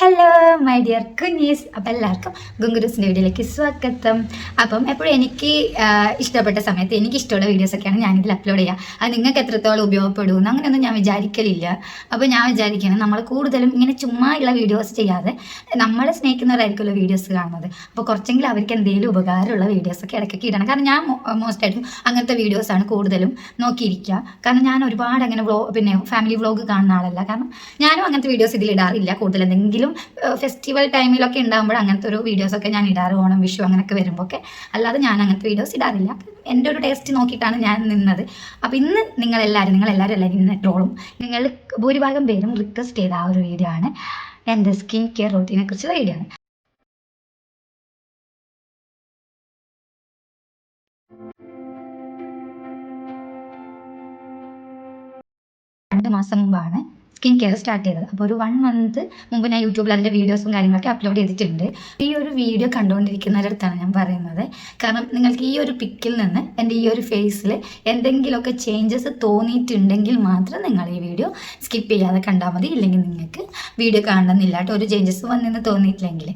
Hello my dear കുഞ്ഞീസ് അപ്പം എല്ലാവർക്കും ഗുങ്കുരൂസിന്റെ വീഡിയോയിലേക്ക് സ്വാഗതം. അപ്പം എപ്പോഴും എനിക്ക് ഇഷ്ടപ്പെട്ട സമയത്ത് എനിക്ക് ഇഷ്ടമുള്ള വീഡിയോസൊക്കെയാണ് ഞാനിതിൽ അപ്ലോഡ് ചെയ്യുക. അത് നിങ്ങൾക്ക് എത്രത്തോളം ഉപയോഗപ്പെടുമെന്ന് അങ്ങനെയൊന്നും ഞാൻ വിചാരിക്കലില്ല. അപ്പോൾ ഞാൻ വിചാരിക്കുന്നത് നമ്മൾ കൂടുതലും ഇങ്ങനെ ചുമ്മാ ഉള്ള വീഡിയോസ് ചെയ്യാതെ നമ്മളെ സ്നേഹിക്കുന്നവരായിരിക്കുമല്ലോ വീഡിയോസ് കാണുന്നത്. അപ്പോൾ കുറച്ചെങ്കിലും അവർക്ക് എന്തെങ്കിലും ഉപകാരമുള്ള വീഡിയോസൊക്കെ ഇടയ്ക്കൊക്കെ ഇടണം. കാരണം ഞാൻ മോസ്റ്റ് ആയിട്ടും അങ്ങനത്തെ വീഡിയോസാണ് കൂടുതലും നോക്കിയിരിക്കുക. കാരണം ഞാൻ ഒരുപാട് അങ്ങനെ വ്ലോഗ് പിന്നെ ഫാമിലി വ്ളോഗ് കാണുന്ന ആളല്ല. കാരണം ഞാനും അങ്ങനത്തെ വീഡിയോസ് ഇതിൽ ഇടാറില്ല. കൂടുതൽ എന്തെങ്കിലും ഫെസ്റ്റിവൽ ടൈമിലൊക്കെ ഉണ്ടാകുമ്പോൾ അങ്ങനത്തെ ഒരു വീഡിയോസൊക്കെ ഞാൻ ഇടാറ് ഓണം വിഷു അങ്ങനെയൊക്കെ വരുമ്പോൾ ഒക്കെ. അല്ലാതെ ഞാൻ അങ്ങനത്തെ വീഡിയോസ് ഇടാറില്ല. എന്റെ ഒരു ടേസ്റ്റ് നോക്കിയിട്ടാണ് ഞാൻ നിന്നത്. അപ്പോൾ ഇന്ന് നിങ്ങളെല്ലാവരും നിങ്ങളെല്ലാവരും എല്ലാവരും ഇന്ന് ട്രോളും നിങ്ങൾ ഭൂരിഭാഗം പേരും റിക്വസ്റ്റ് ചെയ്ത ആ ഒരു വീഡിയോ ആണ്. എന്റെ സ്കിൻ കെയർ റൂട്ടീനെ കുറിച്ചുള്ള വീഡിയോ ആണ്. രണ്ട് മാസം മുമ്പാണ് സ്കിൻ കെയർ സ്റ്റാർട്ട് ചെയ്തത്. അപ്പോൾ ഒരു വൺ മന്ത് മുമ്പ് ഞാൻ യൂട്യൂബിൽ അതിന്റെ വീഡിയോസും കാര്യങ്ങളൊക്കെ അപ്ലോഡ് ചെയ്തിട്ടുണ്ട്. ഈ ഒരു വീഡിയോ കണ്ടുകൊണ്ടിരിക്കുന്നവരടുത്താണ് ഞാൻ പറയുന്നത്. കാരണം നിങ്ങൾക്ക് ഈ ഒരു പിക്കിൽ നിന്ന് എന്റെ ഈ ഒരു ഫേസിൽ എന്തെങ്കിലുമൊക്കെ ചേഞ്ചസ് തോന്നിയിട്ടുണ്ടെങ്കിൽ മാത്രം നിങ്ങൾ ഈ വീഡിയോ സ്കിപ്പ് ചെയ്യാതെ കണ്ടാൽ മതി. ഇല്ലെങ്കിൽ നിങ്ങൾക്ക് വീഡിയോ കാണണമെന്നില്ല കേട്ടോ ഒരു ചേഞ്ചസ് വന്നെന്ന് തോന്നിയിട്ടില്ലെങ്കിൽ.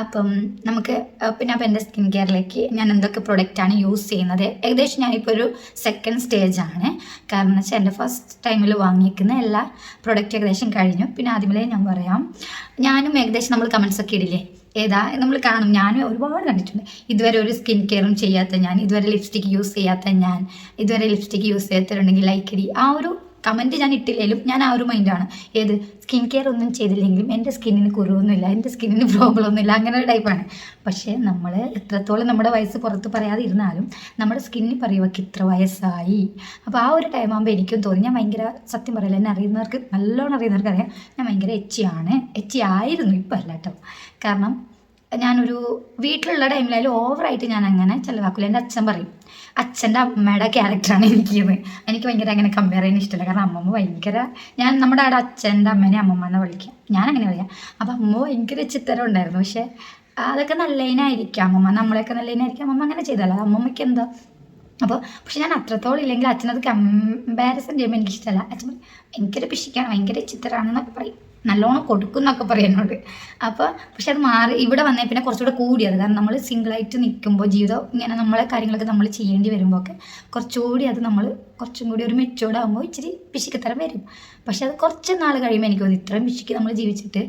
അപ്പം നമുക്ക് പിന്നെ അപ്പം എന്റെ സ്കിൻ കെയറിലേക്ക് ഞാൻ എന്തൊക്കെ പ്രൊഡക്റ്റാണ് യൂസ് ചെയ്യുന്നത്? ഏകദേശം ഞാനിപ്പോൾ ഒരു സെക്കൻഡ് സ്റ്റേജ് ആണ്. കാരണം വെച്ചാൽ എന്റെ ഫസ്റ്റ് ടൈമിൽ വാങ്ങിക്കുന്ന എല്ലാ പ്രൊഡക്റ്റ് ഏകദേശം കഴിഞ്ഞു. പിന്നെ ആദ്യമേ ഞാൻ പറയാം ഞാനും ഏകദേശം നമ്മൾ കമൻസ് ഒക്കെ ഇടില്ലേ? ഏതാ? നമ്മൾ കാണും. ഞാനും ഒരുപാട് കണ്ടിട്ടുണ്ട്. ഇതുവരെ ഒരു സ്കിൻ കെയറും ചെയ്യാത്ത ഞാൻ ഇതുവരെ ലിപ്സ്റ്റിക് യൂസ് ചെയ്യാത്ത ഞാൻ ഇതുവരെ ലിപ്സ്റ്റിക് യൂസ് ചെയ്യാത്തവരുണ്ടെങ്കിൽ ലൈക്ക് ആ ഒരു കമന്റ് ഞാൻ ഇട്ടില്ലെങ്കിലും ഞാൻ ആ ഒരു മൈൻഡാണ് ഏത്? സ്കിൻ കെയർ ഒന്നും ചെയ്തില്ലെങ്കിലും എന്റെ സ്കിന്നിന് കുറവൊന്നുമില്ല എന്റെ സ്കിന്നിന് പ്രോബ്ലം ഒന്നുമില്ല അങ്ങനെ ഒരു ടൈപ്പാണ് പക്ഷേ നമ്മൾ എത്രത്തോളം നമ്മുടെ വയസ്സ് പുറത്ത് പറയാതെ ഇരുന്നാലും നമ്മുടെ സ്കിന്നിന് പറയുവക്ക് ഇത്ര വയസ്സായി അപ്പോൾ ആ ഒരു ടൈം ആകുമ്പോൾ എനിക്കും തോന്നി. ഞാൻ ഭയങ്കര സത്യം പറയില്ല എന്നെ അറിയുന്നവർക്ക് നല്ലോണം അറിയുന്നവർക്ക് അറിയാം ഞാൻ ഭയങ്കര എച്ചിയാണ്. എച്ചി ആയിരുന്നു ഇപ്പം അല്ല കേട്ടോ കാരണം ഞാനൊരു വീട്ടിലുള്ള ടൈമിലായാലും ഓവറായിട്ട് ഞാൻ അങ്ങനെ ചിലവാക്കില്ല എന്റെ അച്ഛൻ പറയും അച്ഛന്റെ അമ്മയുടെ ക്യാരക്ടറാണ് എനിക്കിത്. എനിക്ക് ഭയങ്കര അങ്ങനെ കമ്പയർ ചെയ്യാൻ ഇഷ്ടമില്ല കാരണം അമ്മമ്മ ഭയങ്കര ഞാൻ നമ്മുടെ അവിടെ അച്ഛന്റെ അമ്മേനെ അമ്മമ്മ എന്ന് വിളിക്കാം. ഞാൻ അങ്ങനെ പറയാം അപ്പം അമ്മ ഭയങ്കര ചിത്തരം ഉണ്ടായിരുന്നു. പക്ഷേ അതൊക്കെ നല്ലതിനായിരിക്കാം അമ്മമ്മ. നമ്മളെയൊക്കെ നല്ലതിനായിരിക്കാം അമ്മമ്മ അങ്ങനെ ചെയ്തല്ല അമ്മമ്മയ്ക്ക് എന്താ? അപ്പോൾ പക്ഷെ ഞാൻ അത്രത്തോളം ഇല്ലെങ്കിൽ അച്ഛനത് കമ്പാരിസൺ ചെയ്യുമ്പോൾ എനിക്കിഷ്ടമല്ല അച്ഛൻ എനിക്കൊരു പിശിക്കാണ് ഭയങ്കര ചിത്രമാണെന്നൊക്കെ പറയും. നല്ലോണം കൊടുക്കും എന്നൊക്കെ പറയുന്നുണ്ട്. അപ്പോൾ പക്ഷെ അത് മാറി ഇവിടെ വന്നേ പിന്നെ കുറച്ചുകൂടെ കൂടിയത്. കാരണം നമ്മൾ സിംഗിളായിട്ട് നിൽക്കുമ്പോൾ ജീവിതം ഇങ്ങനെ നമ്മളെ കാര്യങ്ങളൊക്കെ നമ്മൾ ചെയ്യേണ്ടി വരുമ്പോൾ ഒക്കെ കുറച്ചുകൂടി അത് നമ്മൾ കുറച്ചും കൂടി ഒരു മെച്ചോർഡ് ആകുമ്പോൾ ഇച്ചിരി പിശിക്കത്തരം വരും. പക്ഷെ അത് കുറച്ച് നാൾ കഴിയുമ്പോൾ എനിക്ക് തോന്നി ഇത്രയും പിശിക്ക് നമ്മൾ ജീവിച്ചിട്ട്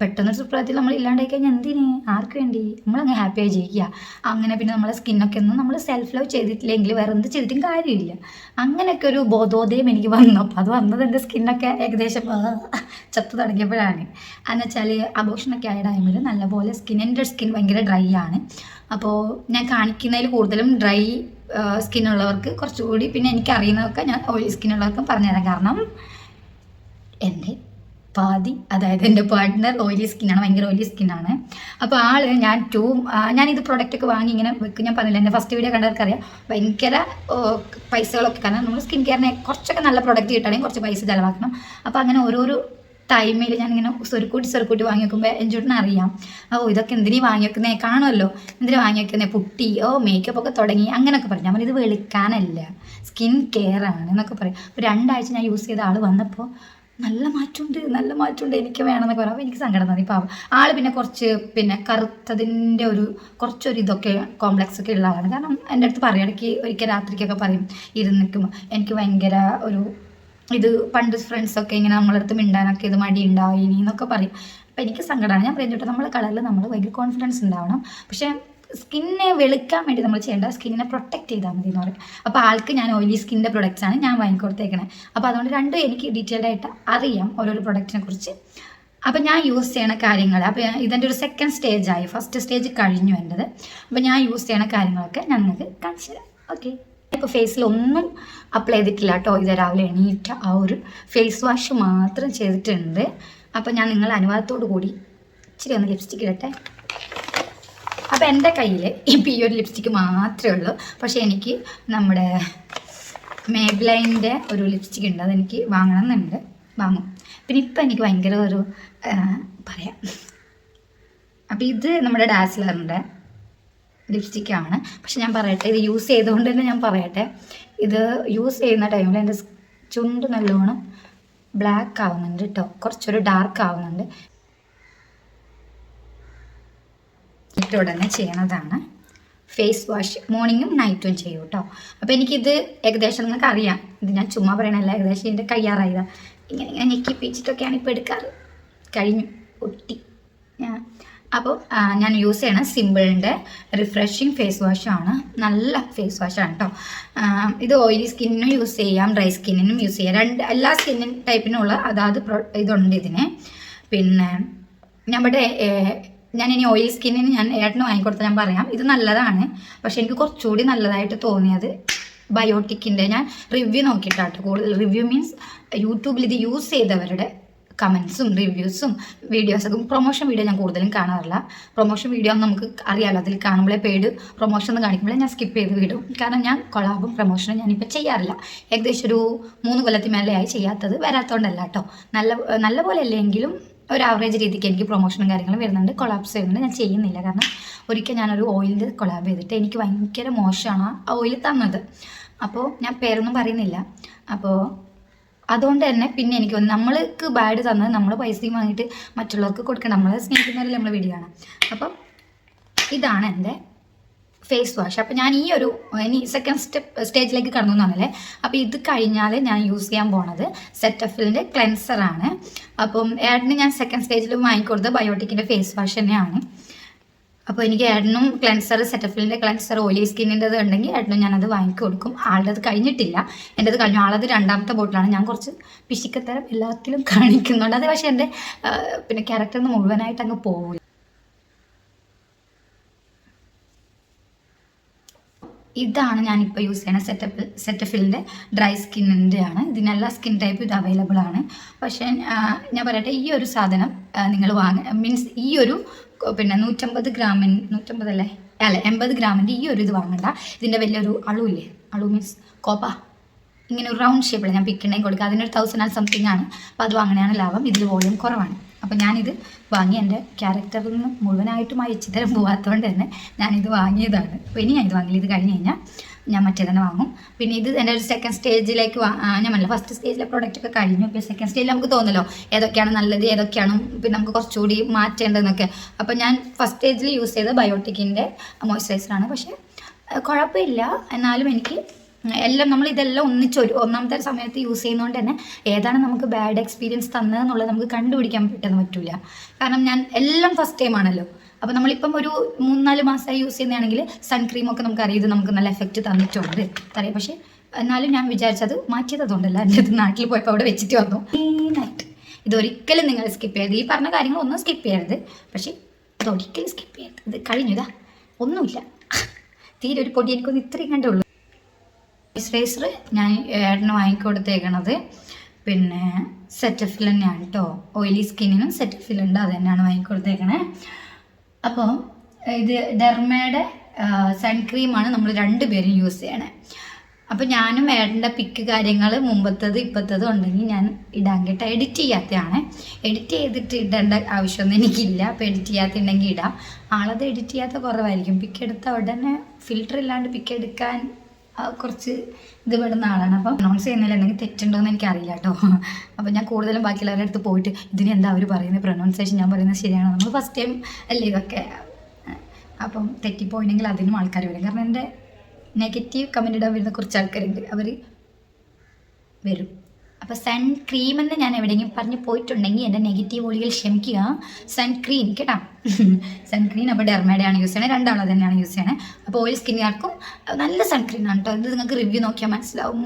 പെട്ടെന്നൊരു സുപ്രഭാതത്തിൽ നമ്മൾ ഇല്ലാണ്ടായി കഴിഞ്ഞാൽ എന്തിന്? ആർക്ക് വേണ്ടി? നമ്മളങ്ങ് ഹാപ്പിയായി ജീവിക്കുക. അങ്ങനെ പിന്നെ നമ്മളെ സ്കിന്നൊക്കെ ഒന്നും നമ്മൾ സെൽഫ് ലവ് ചെയ്തിട്ടില്ലെങ്കിൽ വേറെ എന്ത് ചെയ്തിട്ടും കാര്യമില്ല. അങ്ങനെയൊക്കെ ഒരു ബോധോദയം എനിക്ക് വന്നു. അപ്പോൾ അത് വന്നത് എന്റെ സ്കിന്നൊക്കെ ഏകദേശം ചത്തു തുടങ്ങിയപ്പോഴാണ്. എന്ന് വെച്ചാൽ അബോഷനൊക്കെ ആയ ടൈമിൽ നല്ലപോലെ സ്കിൻ എന്റെ സ്കിൻ ഭയങ്കര ഡ്രൈ ആണ്. അപ്പോൾ ഞാൻ കാണിക്കുന്നതിൽ കൂടുതലും ഡ്രൈ സ്കിൻ ഉള്ളവർക്ക് കുറച്ചുകൂടി പിന്നെ എനിക്ക് അറിയുന്നതൊക്കെ ഞാൻ ഓയിലി സ്കിൻ ഉള്ളവർക്കും പറഞ്ഞുതരാം. കാരണം എന്റെ പാതി അതായത് എന്റെ പാർട്ട്ണർ ഓയിലി സ്കിന്നാണ് ഭയങ്കര ഓയിലി സ്കിന്നാണ് അപ്പോൾ ആൾ ഞാൻ ടൂ ഞാനിത് പ്രൊഡക്റ്റൊക്കെ വാങ്ങി ഇങ്ങനെ വെക്കും. ഞാൻ പറഞ്ഞില്ല എന്റെ ഫസ്റ്റ് വീഡിയോ കണ്ടവർക്ക് അറിയാം ഭയങ്കര പൈസകളൊക്കെ. കാരണം നമ്മൾ സ്കിൻ കെയറിനെ കുറച്ചൊക്കെ നല്ല പ്രൊഡക്റ്റ് കിട്ടണമെങ്കിൽ കുറച്ച് പൈസ ചിലവാക്കണം. അപ്പോൾ അങ്ങനെ ഓരോരോ ടൈമിൽ ഞാനിങ്ങനെ സ്വരുക്കൂട്ടി സ്വരുക്കൂട്ടി വാങ്ങി വെക്കുമ്പോൾ എഞ്ചോട്ടിന് അറിയാം. ഓ ഇതൊക്കെ എന്തിനീ വാങ്ങി വെക്കുന്നേ? കാണുമല്ലോ എന്തിനു വാങ്ങി വെക്കുന്നേ? പുട്ടി ഓ മേക്കപ്പ് ഒക്കെ തുടങ്ങി. അങ്ങനെയൊക്കെ പറയും. ഞാൻ പറഞ്ഞു, ഇത് വെളുക്കാനല്ല. സ്കിൻ കെയർ ആണ് എന്നൊക്കെ പറയും. അപ്പോൾ രണ്ടാഴ്ച ഞാൻ യൂസ് ചെയ്ത ആൾ വന്നപ്പോൾ നല്ല മാറ്റമുണ്ട് നല്ല മാറ്റമുണ്ട് എനിക്ക് വേണമെന്നൊക്കെ പറയാം. അപ്പോൾ എനിക്ക് സങ്കടം തോന്നി. പാവം ആൾ പിന്നെ കുറച്ച് പിന്നെ കറുത്തതിന്റെ ഒരു കുറച്ചൊരു ഇതൊക്കെ കോംപ്ലക്സ് ഒക്കെ ഉള്ള ആളാണ്. കാരണം എന്റെ അടുത്ത് പറയും ഇടയ്ക്ക് ഒരിക്കൽ രാത്രിക്കൊക്കെ പറയും ഇരുന്ന് എനിക്ക് ഭയങ്കര ഒരു ഇത് പണ്ട് ഫ്രണ്ട്സൊക്കെ ഇങ്ങനെ നമ്മളടുത്ത് മിണ്ടാനൊക്കെ ഇത് മടി ഉണ്ടാവും ഇനി എന്നൊക്കെ പറയും. അപ്പം എനിക്ക് സങ്കടമാണ് ഞാൻ പറയുന്നത് നമ്മൾ കളറിൽ നമ്മൾ ഭയങ്കര കോൺഫിഡൻസ് ഉണ്ടാവണം പക്ഷേ സ്കിന്നെ വെളുക്കാൻ വേണ്ടി നമ്മൾ ചെയ്യേണ്ട സ്കിന്നിനെ പ്രൊട്ടക്റ്റ് ചെയ്താൽ മതി എന്ന് പറയും. അപ്പോൾ ആൾക്ക് ഞാൻ ഓയിലി സ്കിന്റെ പ്രൊഡക്റ്റ്സാണ് ആണ് ഞാൻ വാങ്ങിക്കൊടുത്തേക്കണേ അപ്പോൾ അതുകൊണ്ട് രണ്ടും എനിക്ക് ഡീറ്റെയിൽഡ് ആയിട്ട് അറിയാം ഓരോരോ പ്രൊഡക്റ്റിനെ കുറിച്ച്. അപ്പോൾ ഞാൻ യൂസ് ചെയ്യണ കാര്യങ്ങൾ അപ്പോൾ ഇതിന്റെ ഒരു സെക്കൻഡ് സ്റ്റേജായി ഫസ്റ്റ് സ്റ്റേജ് കഴിഞ്ഞു എന്റെത് അപ്പോൾ ഞാൻ യൂസ് ചെയ്യണ കാര്യങ്ങളൊക്കെ ഞാൻ നിങ്ങൾക്ക് കാണിച്ചു തരാം. ഓക്കെ ഇപ്പോൾ ഫേസിൽ ഒന്നും അപ്ലൈ ചെയ്തിട്ടില്ല കേട്ടോ ഇത് രാവിലെ എണീറ്റ ആ ഒരു ഫേസ് വാഷ് മാത്രം ചെയ്തിട്ടുണ്ട്. അപ്പോൾ ഞാൻ നിങ്ങൾ അനുവാദത്തോടു കൂടി ഇച്ചിരി ഒന്ന് ലിപ്സ്റ്റിക്ക് ഇടട്ടെ. അപ്പോൾ എന്റെ കയ്യിൽ ഇപ്പം ഈ ഒരു ലിപ്സ്റ്റിക്ക് മാത്രമേ ഉള്ളൂ. പക്ഷേ എനിക്ക് നമ്മുടെ മേബ്ലൈന്റെ ഒരു ലിപ്സ്റ്റിക് ഉണ്ട്. അതെനിക്ക് വാങ്ങണം എന്നുണ്ട് വാങ്ങും. പിന്നെ ഇപ്പം എനിക്ക് ഭയങ്കര ഒരു പറയാം. അപ്പോൾ ഇത് നമ്മുടെ ഡാസ്ലറിന്റെ ലിപ്സ്റ്റിക്കാണ്. പക്ഷെ ഞാൻ പറയട്ടെ ഇത് യൂസ് ചെയ്തുകൊണ്ട് തന്നെ ഞാൻ പറയട്ടെ. ഇത് യൂസ് ചെയ്യുന്ന ടൈമിൽ എന്റെ ചുണ്ട് നല്ലോണം ബ്ലാക്ക് ആവുന്നുണ്ട് കേട്ടോ കുറച്ചൊരു ഡാർക്ക് ആവുന്നുണ്ട്. ഉടനെ ചെയ്യണതാണ്. ഫേസ് വാഷ് മോർണിങ്ങും നൈറ്റും ചെയ്യും കേട്ടോ അപ്പോൾ എനിക്കിത് ഏകദേശം നിങ്ങൾക്ക് അറിയാം. ഇത് ഞാൻ ചുമ്മാ പറയണല്ല ഏകദേശം എന്റെ കയ്യാറായതാണ് ഇങ്ങനെ ഇങ്ങനെ ഞെക്കി പിച്ചിട്ടൊക്കെയാണ് ഇപ്പോൾ എടുക്കാറ്. കഴിഞ്ഞു. ഒട്ടി. ഞാൻ അപ്പോൾ ഞാൻ യൂസ് ചെയ്യണ സിമ്പിളിന്റെ റിഫ്രഷിങ് ഫേസ് വാഷാണ് നല്ല ഫേസ് വാഷാണ് കേട്ടോ ഇത് ഓയിലി സ്കിന്നിനും യൂസ് ചെയ്യാം ഡ്രൈ സ്കിന്നിനും യൂസ് ചെയ്യാം. രണ്ട് എല്ലാ സ്കിന്നിൻ ടൈപ്പിനുള്ള അതാത് ഇതുണ്ട് ഇതിന്. പിന്നെ നമ്മുടെ ഞാൻ ഇനി ഓയിൽ സ്കിന്നിന് ഞാൻ ഏട്ടന് വാങ്ങിക്കൊടുത്ത ഞാൻ പറയാം. ഇത് നല്ലതാണ്. പക്ഷെ എനിക്ക് കുറച്ചുകൂടി നല്ലതായിട്ട് തോന്നിയത് ബയോട്ടിക്കിന്റെ ഞാൻ റിവ്യൂ നോക്കിയിട്ടാട്ടോ. കൂടുതൽ റിവ്യൂ മീൻസ് യൂട്യൂബിൽ ഇത് യൂസ് ചെയ്തവരുടെ കമൻസും റിവ്യൂസും വീഡിയോസൊക്കെ പ്രൊമോഷൻ വീഡിയോ ഞാൻ കൂടുതലും കാണാറില്ല. പ്രൊമോഷൻ വീഡിയോ നമുക്ക് അറിയാമല്ലോ അതിൽ കാണുമ്പോഴേ പേട്. പ്രൊമോഷൻ എന്ന് കാണിക്കുമ്പോഴേ ഞാൻ സ്കിപ്പ് ചെയ്ത് വിടും. കാരണം ഞാൻ കൊളാബും പ്രൊമോഷനും ഞാനിപ്പോൾ ചെയ്യാറില്ല. ഏകദേശം ഒരു മൂന്ന് കൊല്ലത്തിൽ മേലെയായി ചെയ്യാത്തത് വരാത്തതുകൊണ്ടല്ല കേട്ടോ. നല്ല നല്ല പോലെ അല്ലെങ്കിലും ഒരു ആവറേജ് രീതിക്ക് എനിക്ക് പ്രൊമോഷനും കാര്യങ്ങളും വരുന്നുണ്ട്. കൊളാബ്സ് വരുന്നുണ്ട്. ഞാൻ ചെയ്യുന്നില്ല. കാരണം ഒരിക്കൽ ഞാനൊരു ഓയിലിൽ കൊളാബ് ചെയ്തിട്ട് എനിക്ക് ഭയങ്കര മോശമാണ് ആ ഓയിൽ തന്നത്. അപ്പോൾ ഞാൻ പേരൊന്നും പറയുന്നില്ല. അപ്പോൾ അതുകൊണ്ട് തന്നെ പിന്നെ എനിക്ക് നമ്മൾക്ക് ബാഡ് തന്നത് നമ്മൾ പൈസയും വാങ്ങിയിട്ട് മറ്റുള്ളവർക്ക് കൊടുക്കണം. നമ്മളെ സ്നേഹിക്കുന്നവരല്ലേ നമ്മൾ വീഡിയോ അപ്പം ഇതാണ് എന്റെ ഫേസ് വാഷ് അപ്പോൾ ഞാൻ ഈ ഒരു ഇനി സെക്കൻഡ് സ്റ്റെപ്പ് സ്റ്റേജിലേക്ക് കടന്നു എന്നാണല്ലേ അപ്പോൾ ഇത് കഴിഞ്ഞാൽ ഞാൻ യൂസ് ചെയ്യാൻ പോണത് സെറ്റഫിലിന്റെ ക്ലെൻസറാണ് അപ്പം ഏട്ടന് ഞാൻ സെക്കൻഡ് സ്റ്റേജിൽ വാങ്ങിക്കൊടുത്തത് ബയോട്ടിക്കിന്റെ ഫേസ് വാഷ് തന്നെയാണ്. അപ്പോൾ എനിക്ക് ഏട്ടനും ക്ലൻസർ സെറ്റഫിലിന്റെ ക്ലെൻസർ ഓയിലി സ്കിന്നിന്റെത് ഉണ്ടെങ്കിൽ ഏട്ടനും ഞാനത് വാങ്ങിക്കൊടുക്കും അത് കഴിഞ്ഞിട്ടില്ല. എന്റെത് കഴിഞ്ഞു. ആളത് രണ്ടാമത്തെ ബോട്ടിലാണ് ഞാൻ കുറച്ച് പിശിക്കത്തരം എല്ലാത്തിലും കാണിക്കുന്നുണ്ട്. അത് പക്ഷേ എന്റെ പിന്നെ ക്യാരക്ടറിന് മുഴുവനായിട്ട് അങ്ങ് പോകില്ല ഇതാണ് ഞാനിപ്പോൾ യൂസ് ചെയ്യുന്ന സെറ്റപ്പ് സെറ്റഫിലിന്റെ ഡ്രൈ സ്കിന്നിന്റെ ആണ് ഇതിനെല്ലാ സ്കിൻ ടൈപ്പ് ഇത് അവൈലബിൾ ആണ്. പക്ഷേ ഞാൻ പറയട്ടെ ഈ ഒരു സാധനം നിങ്ങൾ വാങ്ങ മീൻസ് ഈ ഒരു പിന്നെ നൂറ്റമ്പത് ഗ്രാമിൻ നൂറ്റമ്പതല്ലേ അല്ല? എൺപത് ഗ്രാമിന്റെ ഈ ഒരു ഇത് വാങ്ങണ്ട. ഇതിന്റെ വലിയൊരു അളുവില്ലേ അളു മീൻസ് കോപ്പ. ഇങ്ങനെ ഒരു റൗണ്ട് ഷേപ്പിൽ ഞാൻ പിക്കുണ്ടെങ്കിൽ കൊടുക്കുക അതിനൊരു തൗസൻഡ് ആൻഡ് സംതിങ് ആണ്. അപ്പോൾ അത് വാങ്ങണയാണ് ലാഭം. ഇതിൽ വോളിയം കുറവാണ്. അപ്പോൾ ഞാനിത് വാങ്ങി എന്റെ ക്യാരക്ടറിൽ നിന്ന് മുഴുവനായിട്ടും ആ ഇച്ചിത്തരം പോകാത്തതുകൊണ്ട് തന്നെ ഞാനിത് വാങ്ങിയതാണ്. അപ്പോൾ ഇനി ഞാൻ ഇത് വാങ്ങില്ല ഇത് കഴിഞ്ഞ് കഴിഞ്ഞാൽ ഞാൻ മറ്റേ തന്നെ വാങ്ങും. പിന്നെ ഇത് എന്റെ ഒരു സെക്കൻഡ് സ്റ്റേജിലേക്ക് ഞാൻ പറഞ്ഞില്ല ഫസ്റ്റ് സ്റ്റേജിലെ പ്രോഡക്റ്റ് ഒക്കെ കഴിഞ്ഞു. ഇപ്പോൾ സെക്കൻഡ് സ്റ്റേജിൽ നമുക്ക് തോന്നല്ലോ ഏതൊക്കെയാണ് നല്ലത് ഏതൊക്കെയാണ് പിന്നെ നമുക്ക് കുറച്ചുകൂടി മാറ്റേണ്ടതെന്നൊക്കെ. അപ്പോൾ ഞാൻ ഫസ്റ്റ് സ്റ്റേജിൽ യൂസ് ചെയ്ത ബയോട്ടിക്കിന്റെ മോയ്സ്ചറൈസറാണ് പക്ഷേ കുഴപ്പമില്ല. എന്നാലും എനിക്ക് എല്ലാം നമ്മൾ ഇതെല്ലാം ഒന്നിച്ച് ഒരു ഒന്നാമത്തെ സമയത്ത് യൂസ് ചെയ്യുന്നതുകൊണ്ട് തന്നെ ഏതാണ് നമുക്ക് ബാഡ് എക്സ്പീരിയൻസ് തന്നതെന്നുള്ളത് നമുക്ക് കണ്ടുപിടിക്കാൻ പെട്ടെന്ന് പറ്റില്ല കാരണം ഞാൻ എല്ലാം ഫസ്റ്റ് ടൈം ആണല്ലോ. അപ്പോൾ നമ്മളിപ്പം ഒരു മൂന്നാൽ മാസമായി യൂസ് ചെയ്യുന്നതാണെങ്കിൽ സൺക്രീം ഒക്കെ നമുക്ക് അറിയാം. ഇത് നമുക്ക് നല്ല എഫക്റ്റ് തന്നിട്ടുണ്ട്. അറിയാം. പക്ഷേ എന്നാലും ഞാൻ വിചാരിച്ചത് മാറ്റിയത് അതുകൊണ്ടല്ല എന്റെ നാട്ടിൽ പോയപ്പോൾ അവിടെ വെച്ചിട്ട് വന്നു. മെയിനായിട്ട് ഇതൊരിക്കലും നിങ്ങൾ സ്കിപ്പ് ചെയ്യരുത്. ഈ പറഞ്ഞ കാര്യങ്ങളൊന്നും സ്കിപ്പ് ചെയ്യരുത്. പക്ഷേ ഇതൊരിക്കലും സ്കിപ്പ് ചെയ്യരുത്. ഇത് കഴിഞ്ഞതാ ഒന്നുമില്ല. തീരെ ഒരു പൊടി എനിക്കൊന്ന് ഇത്രയും കണ്ടുള്ളൂ മോയ്സ്ചറൈസർ ഞാൻ ഏട്ടന് വാങ്ങിക്കൊടുത്തേക്കണത്. പിന്നെ സെറ്റഫിൽ തന്നെയാണ് കേട്ടോ ഓയിലി സ്കിന്നിനും സെറ്റഫിൽ ഉണ്ട് അത് തന്നെയാണ് വാങ്ങിക്കൊടുത്തേക്കണേ. അപ്പോൾ ഇത് ഡെർമയുടെ സൺക്രീമാണ് നമ്മൾ രണ്ടുപേരും യൂസ് ചെയ്യണേ. അപ്പോൾ ഞാനും ഏട്ടന്റെ പിക്ക് കാര്യങ്ങൾ മുമ്പത്തത് ഇപ്പത്തത് ഉണ്ടെങ്കിൽ ഞാൻ ഇടാൻ കേട്ടോ. എഡിറ്റ് ചെയ്യാത്തതാണ്. എഡിറ്റ് ചെയ്തിട്ട് ഇടേണ്ട ആവശ്യമൊന്നും എനിക്കില്ല. അപ്പോൾ എഡിറ്റ് ചെയ്യാത്തുണ്ടെങ്കിൽ ഇടാം. ആളത് എഡിറ്റ് ചെയ്യാത്ത കുറവായിരിക്കും. പിക്ക് എടുത്ത ഉടനെ ഫിൽറ്റർ ഇല്ലാണ്ട് പിക്ക് എടുക്കാൻ കുറച്ച് ഇത് പെടുന്ന ആളാണ്. അപ്പം അനൗൺസ് ചെയ്യുന്നതിൽ എന്തെങ്കിലും തെറ്റുണ്ടോ എന്ന് എനിക്കറിയില്ല കേട്ടോ. അപ്പോൾ ഞാൻ കൂടുതലും ബാക്കിയുള്ളവരുടെ അടുത്ത് പോയിട്ട് ഇതിന് എന്താ അവർ പറയുന്നത് പ്രൊനൗൺസിയേഷൻ ഞാൻ പറയുന്നത് ശരിയാണ്? നമ്മൾ ഫസ്റ്റ് ടൈം അല്ലേ ഇതൊക്കെ? അപ്പം തെറ്റിപ്പോയില്ലെങ്കിൽ അതിനും ആൾക്കാർ വരും. കാരണം എന്റെ നെഗറ്റീവ് കമന്റ് ഇടാൻ വരുന്ന കുറച്ച് ആൾക്കാരുണ്ട്. അവർ വരും. അപ്പോൾ സൺ ക്രീം എന്ന് ഞാൻ എവിടെയെങ്കിലും പറഞ്ഞു പോയിട്ടുണ്ടെങ്കിൽ എന്റെ നെഗറ്റീവ് ഒളികൾ ക്ഷമിക്കുക. സൺ ക്രീം കേട്ടോ. സൺ ക്രീം അപ്പോൾ ഡെർമേഡയാണ് യൂസ് ചെയ്യണത് രണ്ടാളും തന്നെയാണ് യൂസ് ചെയ്യണത് അപ്പോൾ ഓയിൽ സ്കിന്നുകാർക്കും നല്ല സൺ ക്രീം ആണ് കേട്ടോ ഇത് നിങ്ങൾക്ക് റിവ്യൂ നോക്കിയാൽ മനസ്സിലാവും.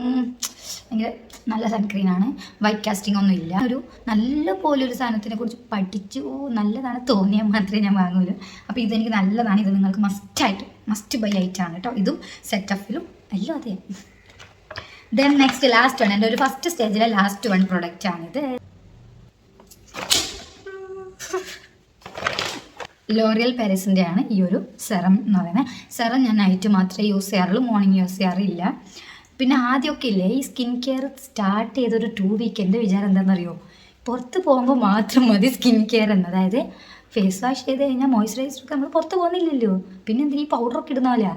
ഭയങ്കര നല്ല സൺക്രീൻ ആണ്. വൈറ്റ് കാസ്റ്റിംഗ് ഒന്നും ഇല്ല. ഒരു നല്ല പോലെ ഒരു സാധനത്തിനെ കുറിച്ച് പഠിച്ചു ഓ നല്ലതാണ് തോന്നിയാൽ മാത്രമേ ഞാൻ വാങ്ങുള്ളൂ. അപ്പോൾ ഇതെനിക്ക് നല്ലതാണ്. ഇത് നിങ്ങൾക്ക് മസ്റ്റായിട്ട് മസ്റ്റ് ബൈ ആയിട്ടാണ് കേട്ടോ ഇതും സെറ്റപ്പിലും എല്ലാം അതെ. ദെൻ നെക്സ്റ്റ് ലാസ്റ്റ് വൺ എന്റെ ഒരു ഫസ്റ്റ് സ്റ്റേജിലെ ലാസ്റ്റ് വൺ പ്രൊഡക്റ്റ് ആണിത്. ലോറിയൽ പാരീസിന്റെ ആണ് ഈ ഒരു സെറം എന്ന് പറയുന്നത് സെറം ഞാൻ നൈറ്റ് മാത്രമേ യൂസ് ചെയ്യാറുള്ളൂ മോർണിംഗ് യൂസ് ചെയ്യാറില്ല. പിന്നെ ആദ്യമൊക്കെ ഇല്ലേ ഈ സ്കിൻ കെയർ സ്റ്റാർട്ട് ചെയ്തൊരു ടു വീക്ക് എന്റെ വിചാരം എന്താണെന്നറിയോ? പുറത്ത് പോകുമ്പോൾ മാത്രം മതി സ്കിൻ കെയർ എന്ന്. അതായത് ഫേസ് വാഷ് ചെയ്ത് കഴിഞ്ഞാൽ മോയ്സ്ചറൈസർ നമ്മൾ പുറത്ത് പോകുന്നില്ലല്ലോ. പിന്നെ എന്തിനാ ഈ പൗഡറൊക്കെ ഇടുന്ന പോലെ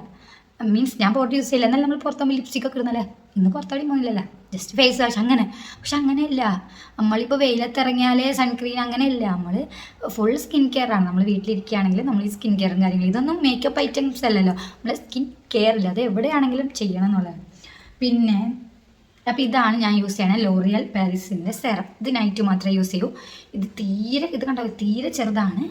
മീൻസ് ഞാൻ പുറത്ത് യൂസ് ചെയ്യില്ല. എന്നാലും നമ്മൾ പുറത്തുമ്പോൾ ലിപ്സ്റ്റിക് ഒക്കെ ഇടുന്നല്ലേ? ഇന്ന് പുറത്തോടി പോകുന്നില്ലല്ലോ ജസ്റ്റ് ഫേസ് വാഷ് അങ്ങനെ. പക്ഷെ അങ്ങനെയല്ല. നമ്മളിപ്പോൾ വെയിലത്തിറങ്ങിയാലേ സൺസ്ക്രീൻ അങ്ങനെയല്ല. നമ്മൾ ഫുൾ സ്കിൻ കെയർ ആണ്. നമ്മൾ വീട്ടിലിരിക്കുകയാണെങ്കിൽ നമ്മൾ ഈ സ്കിൻ കെയറും കാര്യങ്ങളും. ഇതൊന്നും മേക്കപ്പ് ഐറ്റംസ് അല്ലല്ലോ. നമ്മൾ സ്കിൻ കെയർ ഇല്ല. അത് എവിടെയാണെങ്കിലും ചെയ്യണം എന്നുള്ളത് പിന്നെ അപ്പോൾ ഇതാണ് ഞാൻ യൂസ് ചെയ്യണത് ലോറിയൽ പാരീസിന്റെ സെറം ഇത് നൈറ്റ് മാത്രമേ യൂസ് ചെയ്യൂ. ഇത് തീരെ ഇത് കണ്ടോ? തീരെ ചെറുതാണ്.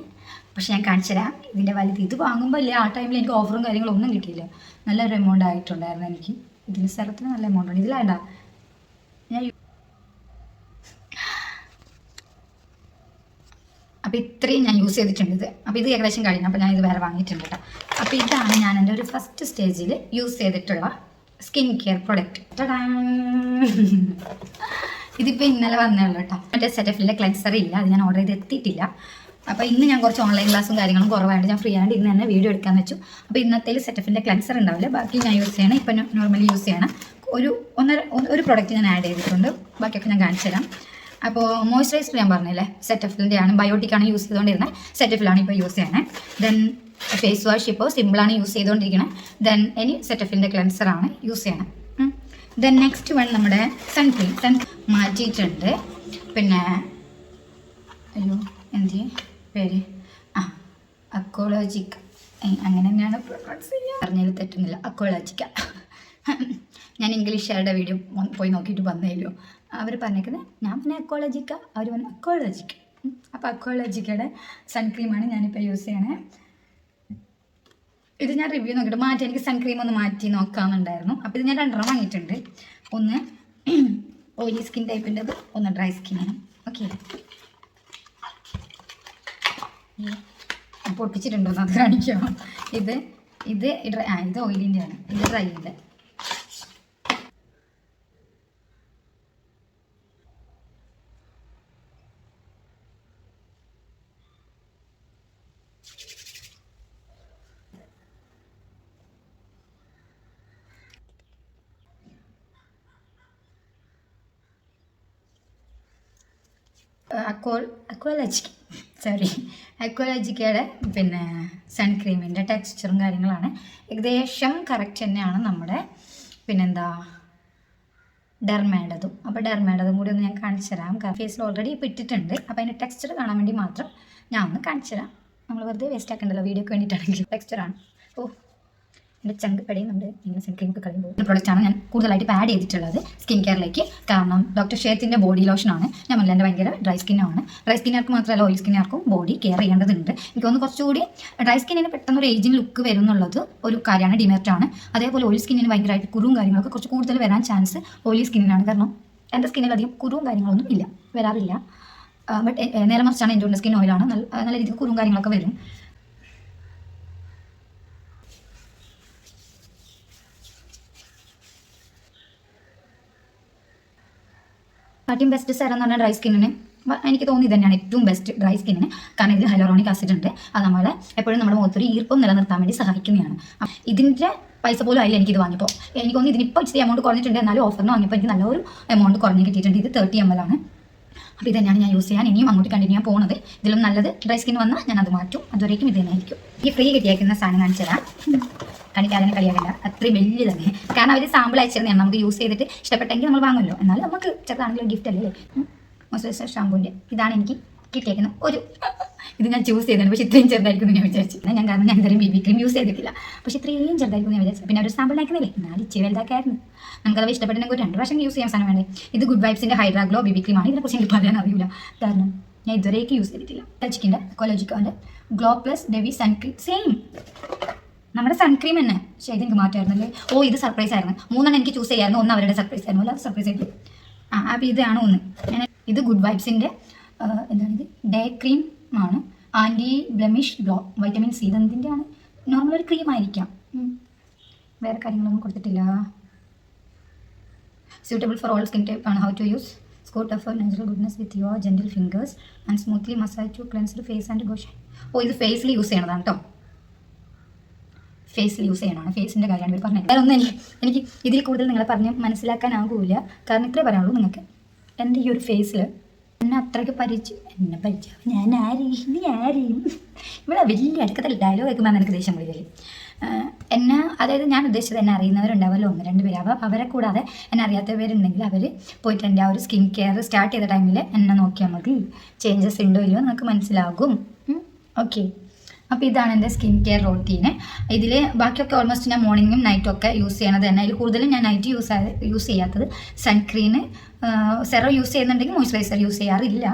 പക്ഷെ ഞാൻ കാണിച്ചു തരാം ഇതിന്റെ വലുത് ഇത് വാങ്ങുമ്പോൾ ഇല്ലേ? ആ ടൈമിൽ എനിക്ക് ഓഫറും കാര്യങ്ങളും ഒന്നും കിട്ടിയില്ല. നല്ലൊരു എമൗണ്ട് ആയിട്ടുണ്ടായിരുന്നു എനിക്ക്. ഇതിന് സ്ഥലത്തിന് നല്ല എമൗണ്ട് ഉണ്ട്. ഇതിലാണ്ട? ഞാൻ അപ്പോൾ ഇത്രയും ഞാൻ യൂസ് ചെയ്തിട്ടുണ്ട് ഇത്. അപ്പോൾ ഇത് ഏകദേശം കഴിഞ്ഞു. അപ്പോൾ ഞാൻ ഇത് വേറെ വാങ്ങിയിട്ടുണ്ട് കേട്ടോ. അപ്പോൾ ഇതാണ് ഞാൻ എന്റെ ഒരു ഫസ്റ്റ് സ്റ്റേജിൽ യൂസ് ചെയ്തിട്ടുള്ള സ്കിൻ കെയർ പ്രൊഡക്റ്റ് ഇതിപ്പോൾ ഇന്നലെ വന്നേ ഉള്ളൂ കേട്ടോ. മറ്റേ സെറ്റഫിലെ ക്ലെൻസർ ഇല്ല. അത് ഞാൻ ഓർഡർ ചെയ്ത് എത്തിയിട്ടില്ല. അപ്പോൾ ഇന്ന് ഞാൻ കുറച്ച് ഓൺലൈൻ ക്ലാസ്സും കാര്യങ്ങളും കുറവായിട്ട് ഞാൻ ഫ്രീ ആയിട്ട് ഇന്ന് തന്നെ വീഡിയോ എടുക്കാൻ വെച്ചു. അപ്പോൾ ഇന്നത്തേൽ സെറ്റപ്പിന്റെ ക്ലൻസർ ഉണ്ടാവില്ല? ബാക്കി ഞാൻ യൂസ് ചെയ്യണം. ഇപ്പൊ നോർമലി യൂസ് ചെയ്യണം ഒരു ഒന്നര ഒരു പ്രൊഡക്റ്റ് ഞാൻ ആഡ് ചെയ്തിട്ടുണ്ട്. ബാക്കിയൊക്കെ ഞാൻ കാണിച്ചു തരാം. അപ്പോൾ മോയ്സ്ചറൈസർ ഞാൻ പറഞ്ഞില്ലേ? സെറ്റഫിലിന്റെ ആണ്. ബയോട്ടിക് ആണ് യൂസ് ചെയ്തുകൊണ്ടിരുന്നത് സെറ്റഫിലാണ് ഇപ്പോൾ യൂസ് ചെയ്യണേ. ദെൻ ഫേസ് വാഷ് ഇപ്പോൾ സിമ്പിളാണ് യൂസ് ചെയ്തുകൊണ്ടിരിക്കുന്നത് ദെൻ ഇനി സെറ്റഫിലിന്റെ ക്ലെൻസർ ആണ് യൂസ് ചെയ്യണം. ദെൻ നെക്സ്റ്റ് വൺ നമ്മുടെ സൺക്രീം സൺ മാറ്റിയിട്ടുണ്ട്. പിന്നെ അയ്യോ എന്ത് പേര്? ആ അക്കോളജിക്ക. അങ്ങനെ തന്നെയാണ് പ്രൊണൗൺസ് ചെയ്യുക പറഞ്ഞതിൽ തെറ്റുന്നില്ല അക്കോളജിക്ക. ഞാൻ ഇംഗ്ലീഷുകാരുടെ വീഡിയോ പോയി നോക്കിയിട്ട് വന്നേലോ അവർ പറഞ്ഞേക്കുന്നത് ഞാൻ പിന്നെ അക്കോളജിക്ക. അവർ പറഞ്ഞു അക്കോളജിക്ക. അപ്പോൾ അക്കോളജിക്കയുടെ സൺക്രീമാണ് ഞാനിപ്പോൾ യൂസ് ചെയ്യണേ. ഇത് ഞാൻ റിവ്യൂ നോക്കിയിട്ട് മാറ്റി എനിക്ക് സൺക്രീം ഒന്ന് മാറ്റി നോക്കാമെന്നുണ്ടായിരുന്നു. അപ്പോൾ ഇത് ഞാൻ രണ്ടെണ്ണം വാങ്ങിയിട്ടുണ്ട്. ഒന്ന് ഓയിലി സ്കിൻ ടൈപ്പിന്റെത് ഒന്ന് ഡ്രൈ സ്കിന്നാണ് ഓക്കെ പൊട്ടിച്ചിട്ടുണ്ടോ. അത് കാണിക്കോ. ഇത് ഇത് ആ ഇത് ഓയിലിന്റെ ആണ്. ഇത് ഡ്രൈന്റെ അക്കോൾ അക്വലജിക്ക് സോറി അക്വലജിക്കയുടെ പിന്നെ സൺക്രീമിന്റെ ടെക്സ്ചറും കാര്യങ്ങളാണ്. ഏകദേശം കറക്റ്റ് തന്നെയാണ് നമ്മുടെ പിന്നെന്താ ഡെർമേഡതും അപ്പോൾ ഡെർമേഡതും കൂടി ഒന്ന് ഞാൻ കാണിച്ചു തരാം. ഫേസിൽ ഓൾറെഡി ഇപ്പോൾ ഇട്ടിട്ടുണ്ട്. അപ്പോൾ അതിന്റെ ടെക്സ്ചർ കാണാൻ വേണ്ടി മാത്രം ഞാൻ ഒന്ന് കാണിച്ചു തരാം. നമ്മൾ വെറുതെ വേസ്റ്റ് ആക്കണ്ടല്ലോ വീഡിയോക്ക് വേണ്ടിയിട്ടാണെങ്കിൽ. ടെക്സ്ചറാണ് ഓ എന്റെ ചങ്ക് പടയുന്നുണ്ട് ഇങ്ങനെ സൺക്രീം ഒക്കെ കളയുമ്പോൾ ഈ പ്രൊഡക്റ്റാണ് ഞാൻ കൂടുതലായിട്ട് ഇപ്പോൾ ആഡ് ചെയ്തിട്ടുള്ളത് സ്കിൻ കെയറിലേക്ക് കാരണം ഡോക്ടർ ഷേത്തിന്റെ ബോഡി ലോഷനാണ് ഞാൻ പറഞ്ഞില്ല ഭയങ്കര ഡ്രൈ സ്കിന്നാണ് ഡ്രൈ സ്കിന്നുകാർക്ക് മാത്രമല്ല ഓയിൽ സ്കിന്നുകാർക്കും ബോഡി കെയർ ചെയ്യേണ്ടതുണ്ട്. എനിക്ക് തോന്നുന്നു കുറച്ചുകൂടി ഡ്രൈ സ്കിന്നിന് പെട്ടെന്ന് ഒരു ഏജിങ് ലുക്ക് വരും എന്നുള്ളത് ഒരു കാര്യമാണ് ഡിമെറിറ്റ് ആണ്. അതേപോലെ ഓയിൽ സ്കിന്നിന് ഭയങ്കരമായിട്ട് കുറും കാര്യങ്ങളൊക്കെ കുറച്ച് കൂടുതൽ വരാൻ ചാൻസ് ഓയിൽ സ്കിന്നിനാണ് കാരണം എന്റെ സ്കിന്നിൽ അധികം കുറുവും കാര്യങ്ങളൊന്നും ഇല്ല വരാറില്ല. ബട്ട് നേരെ മറിച്ചാണ് എന്റെ സ്കിൻ ഓയിലാണ് നല്ല നല്ല രീതിക്ക് കുറുവും കാര്യങ്ങളൊക്കെ വരും. ഏറ്റവും ബെസ്റ്റ് സെറം എന്ന് പറഞ്ഞാൽ ഡ്രൈ സ്കിന്നിന് എനിക്ക് തോന്നി തന്നെയാണ് ഏറ്റവും ബെസ്റ്റ് ഡ്രൈ സ്കിന്നിന് കാരണം ഇതിൽ ഹൈലോറോണിക് ആസിഡ് ഉണ്ട്. അത് നമ്മളെ എപ്പോഴും നമ്മുടെ മുഖത്തൊരു ഈർപ്പം നിലനിർത്താൻ വേണ്ടി സഹായിക്കുന്നതാണ്. ഇതിന്റെ പൈസ പോലും ആയില്ല എനിക്കിത് വാങ്ങിയപ്പോൾ. എനിക്ക് തോന്നി ഇതിനിപ്പോൾ ഇച്ചിരി എമൗണ്ട് കുറഞ്ഞിട്ടുണ്ട്. എന്നാലും ഓഫറിന് വാങ്ങിയപ്പോൾ എനിക്ക് നല്ലൊരു എമൗണ്ട് കുറഞ്ഞ് കിട്ടിയിട്ടുണ്ട്. ഇത് തേർട്ടി എം എൽ ആണ്. അപ്പോൾ ഇത് തന്നെയാണ് ഞാൻ യൂസ് ചെയ്യാൻ. ഇനിയും അങ്ങോട്ട് കണ്ടിന്യൂ ചെയ്യാൻ പോകുന്നത് ഇതിലും നല്ലത് ഡ്രൈ സ്കിൻ വന്നാൽ ഞാൻ അത് മാറ്റും. അതുവരേക്കും ഇത് തന്നെയായിരിക്കും. ഈ ഫ്രീ കിട്ടിയേക്കുന്ന സാധനം കാണിച്ചു തരാം കണിക്കാരനെ കളിയാകില്ല അത്രയും വലിയ തന്നെ. കാരണം അവർ സാമ്പിൾ അയച്ചിരുന്നതാണ്. നമുക്ക് യൂസ് ചെയ്തിട്ട് ഇഷ്ടപ്പെട്ടെങ്കിൽ നമ്മൾ വാങ്ങുമല്ലോ. എന്നാലും നമുക്ക് ചെറുതാണെങ്കിലും ഗിഫ്റ്റ് അല്ലേ മോയ്സ്ചറൈസർ ഷാമ്പൂന്റെ ഇതാണ് എനിക്ക് കിട്ടിയേക്കുന്ന ഒരു ഇത് ഞാൻ ചൂസ് ചെയ്തതാണ് പക്ഷേ ഇത്രയും ചെറുതായിരിക്കും ഞാൻ വിചാരിച്ചു. ഞാൻ കാരണം ഞാൻ എന്തായാലും ബി ബി ക്രീം യൂസ് ചെയ്തിട്ടില്ല. പക്ഷേ ഇത്രയും ചെറുതായിരിക്കും ഞാൻ വിചാരിച്ചു. പിന്നെ ഒരു സാമ്പിൾ ആക്കുന്നില്ലേ എന്നാൽ ഇച്ചിരി വലുതാക്കായിരുന്നു നമുക്കത് ഇഷ്ടപ്പെട്ടെങ്കിൽ രണ്ട് പ്രാവശ്യം യൂസ് ചെയ്യാൻ സാധനം വേണ്ടേ? ഇത് ഗുഡ് വൈബ്സിന്റെ ഹൈഡ്രാഗ്ലോ ബേബി ക്രീമാണ് ഇതിനെക്കുറിച്ച് എനിക്ക് പറയാൻ അറിയില്ല. കാരണം ഞാൻ ഇതുവരേക്ക് യൂസ് ചെയ്തിട്ടില്ല. ടച്ചിക്കിന്റെ കൊലോജിക്കോന്റെ glow plus dewy sun cream same നമ്മുടെ സൺക്രീം തന്നെ. പക്ഷേ ഇത് എനിക്ക് മാറ്റമായിരുന്നല്ലേ ഓ ഇത് സർപ്രൈസ് ആയിരുന്നു. മൂന്നെണ്ണം എനിക്ക് ചൂസ് ചെയ്യായിരുന്നു. ഒന്ന് അവരുടെ സർപ്രൈസ് ആയിരുന്നു. അല്ല സർപ്രൈസ് ആയിട്ട് ആ അപ്പോൾ ഇതാണ് ഒന്ന്. ഞാൻ ഇത് ഗുഡ് വൈബ്സിന്റെ എന്താണ് ഇത്? ഡേ ക്രീം ആണ്. Anti blemish glow vitamin C ഇതെന്തിന്റെ ആണ്? നോർമൽ ഒരു ക്രീം ആയിരിക്കാം. വേറെ കാര്യങ്ങളൊന്നും കൊടുത്തിട്ടില്ല. Suitable for all skin type ആണ് how to use score of natural goodness with your gentle fingers and smoothly massage to cleanse the face and ഓ ഇത് ഫേസിൽ യൂസ് ചെയ്യണതാണ് കേട്ടോ ഫേസിൽ യൂസ് ചെയ്യണമാണ് ഫേസിന്റെ കാര്യമാണ് ഇവർ പറഞ്ഞത്. വേറെ ഒന്നും എനിക്ക് എനിക്ക് ഇതിൽ കൂടുതൽ നിങ്ങളെ പറഞ്ഞ് മനസ്സിലാക്കാനാകൂല കാരണം ഇത്രേ പറയാനുള്ളൂ നിങ്ങൾക്ക് എന്റെ ഈ ഒരു ഫേസിൽ എന്നെ അത്രയ്ക്ക് പരിചയം എന്നെ പരിചയം. ഞാൻ ആരെയും നീ ആരെയും ഇവിടെ വലിയ അടുക്കത്തിൽ ഡയലോഗ് കേൾക്കുമ്പോൾ എനിക്ക് ദേഷ്യം വിളിക്കൽ എന്നെ അതായത് ഞാൻ ഉദ്ദേശിച്ചത് എന്നെ അറിയുന്നവരുണ്ടാവുമല്ലോ ഒന്ന് രണ്ട് പേര്. അപ്പോൾ അവരെ കൂടാതെ എന്നെ അറിയാത്തവരുണ്ടെങ്കിൽ അവർ പോയിട്ട് എന്റെ ആ ഒരു സ്കിൻ കെയർ സ്റ്റാർട്ട് ചെയ്ത ടൈമിൽ എന്നെ നോക്കിയാൽ മതി. ചേഞ്ചസ് ഉണ്ടോ ഇല്ലയോ നിങ്ങൾക്ക് മനസ്സിലാകും. ഓക്കെ അപ്പോൾ ഇതാണ് എന്റെ സ്കിൻ കെയർ റൊട്ടീന്. ഇതിൽ ബാക്കിയൊക്കെ ഓൾമോസ്റ്റ് ഞാൻ മോർണിംഗും നൈറ്റും ഒക്കെ യൂസ് ചെയ്യണത് തന്നെ. അതിൽ കൂടുതലും ഞാൻ നൈറ്റ് യൂസ് യൂസ് ചെയ്യാത്തത് സൺസ്ക്രീന് സെറോ യൂസ് ചെയ്യുന്നുണ്ടെങ്കിൽ മോയ്സ്ചറൈസർ യൂസ് ചെയ്യാറില്ല.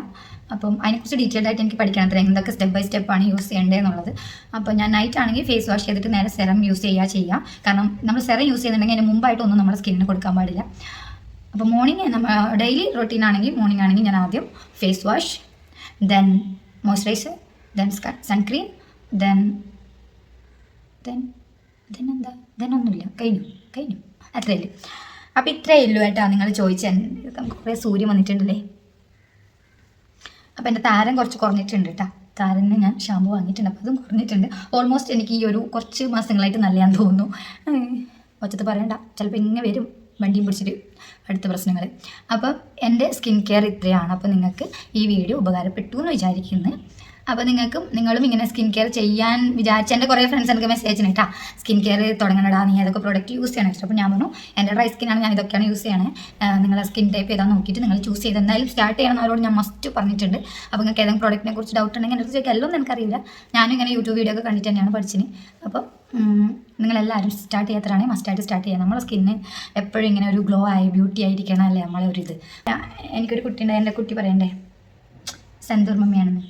അപ്പം അതിനെക്കുറിച്ച് ഡീറ്റെയിൽഡ് ആയിട്ട് എനിക്ക് പഠിക്കണം അത്ര. എന്തൊക്കെ സ്റ്റെപ്പ് ബൈ സ്റ്റെപ്പ് ആണ് യൂസ് ചെയ്യേണ്ടതെന്നുള്ളത് അപ്പോൾ ഞാൻ നൈറ്റ് ആണെങ്കിൽ ഫേസ് വാഷ് ചെയ്തിട്ട് നേരെ സെറം യൂസ് ചെയ്യുക ചെയ്യുക കാരണം നമ്മൾ സെറം യൂസ് ചെയ്യുന്നുണ്ടെങ്കിൽ അതിന് മുമ്പായിട്ടൊന്നും നമ്മുടെ സ്കിന്നിന് കൊടുക്കാൻ പാടില്ല. അപ്പോൾ മോർണിംഗ് നമ്മൾ ഡെയിലി റൊട്ടീൻ ആണെങ്കിൽ മോർണിംഗ് ആണെങ്കിൽ ഞാൻ ആദ്യം face wash then moisturiser then sunscreen then then then ഒന്നുമില്ല കഴിഞ്ഞു. കഴിഞ്ഞു. അത്രയേ ഉള്ളൂ അപ്പം ഇത്രയേ ഉള്ളൂ കേട്ടോ നിങ്ങൾ ചോദിച്ച. കുറേ സൂര്യൻ വന്നിട്ടുണ്ടല്ലേ? അപ്പം എന്റെ താരം കുറച്ച് കുറഞ്ഞിട്ടുണ്ട് കേട്ടോ. താരന് ഞാൻ ഷാമ്പു വാങ്ങിയിട്ടുണ്ട്. അപ്പോൾ അതും കുറഞ്ഞിട്ടുണ്ട്. ഓൾമോസ്റ്റ് എനിക്ക് ഈ ഒരു കുറച്ച് മാസങ്ങളായിട്ട് നല്ലതാന്ന് തോന്നുന്നു. ഒച്ചത്ത് പറയണ്ട. ചിലപ്പോൾ ഇങ്ങനെ വരും. വണ്ടിയും പിടിച്ചിട്ട് അടുത്ത പ്രശ്നങ്ങൾ അപ്പം എന്റെ സ്കിൻ കെയർ ഇത്രയാണ്. അപ്പോൾ നിങ്ങൾക്ക് ഈ വീഡിയോ ഉപകാരപ്പെട്ടു എന്ന് വിചാരിക്കുന്നു. അപ്പോൾ നിങ്ങൾക്കും നിങ്ങളും ഇങ്ങനെ സ്കിൻ കെയർ ചെയ്യാൻ വിചാരിച്ച എന്റെ കുറേ ഫ്രണ്ട്സ് എനിക്ക് മെസ്സേജ് കേട്ടാ സ്കിൻ കെയർ തുടങ്ങണടാ നീ ഏതൊക്കെ പ്രോഡക്റ്റ് യൂസ് ചെയ്യണം. അപ്പോൾ ഞാൻ പറഞ്ഞു എന്റെ ഡ്രൈ സ്കിന്നാണ് ഞാൻ ഇതൊക്കെയാണ് യൂസ് ചെയ്യണേ. നിങ്ങളുടെ സ്കിൻ ടൈപ്പ് ഏതാണെന്ന് നോക്കിയിട്ട് നിങ്ങൾ ചൂസ് ചെയ്ത്. എന്തായാലും സ്റ്റാർട്ട് ചെയ്യണം അവരോട് ഞാൻ മസ്റ്റ് പറഞ്ഞിട്ടുണ്ട്. അപ്പോൾ നിങ്ങൾക്ക് ഏതെങ്കിലും പ്രോഡക്റ്റിനെ കുറിച്ച് ഡൗട്ട് ഉണ്ടെങ്കിൽ എന്റെ ചോദിക്കുക എല്ലാം എനിക്കറിയില്ല. ഞാനും ഇങ്ങനെ യൂട്യൂബ് വീഡിയോ ഒക്കെ കണ്ടിട്ട് തന്നെയാണ് പഠിച്ചത്. അപ്പോൾ നിങ്ങളെല്ലാവരും സ്റ്റാർട്ട് ചെയ്യാത്തതാണെങ്കിൽ മസ്റ്റായിട്ട് സ്റ്റാർട്ട് ചെയ്യാം നമ്മളെ സ്കിന്ന് എപ്പോഴും ഇങ്ങനെ ഒരു ഗ്ലോ ആയി ബ്യൂട്ടി ആയിരിക്കണം അല്ലേ നമ്മളെ ഒരു ഇത്. എനിക്കൊരു കുട്ടി ഉണ്ടായി എന്റെ കുട്ടി പറയണ്ടേ സെന്തൂർ മമ്മിയാണെന്ന്.